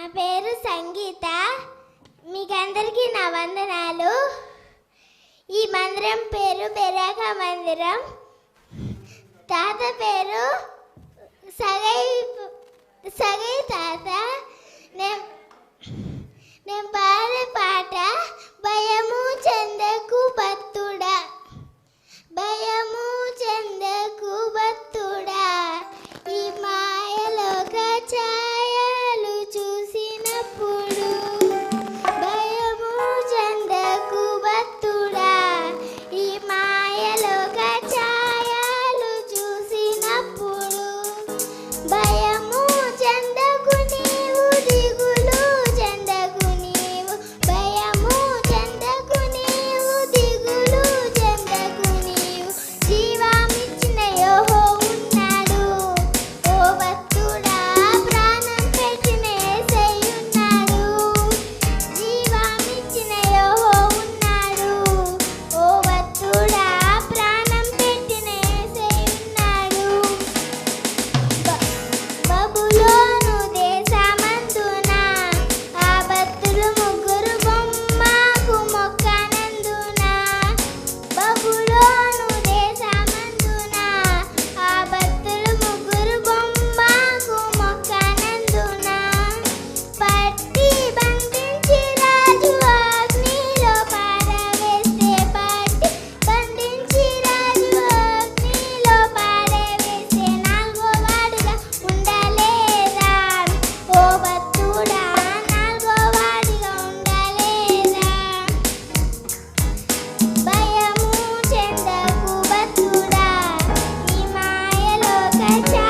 నా పేరు సంగీత. మీకందరికీ నా వందనాలు. ఈ మందిరం పేరు బెరాక మందిరం. తాత పేరు సగై Let's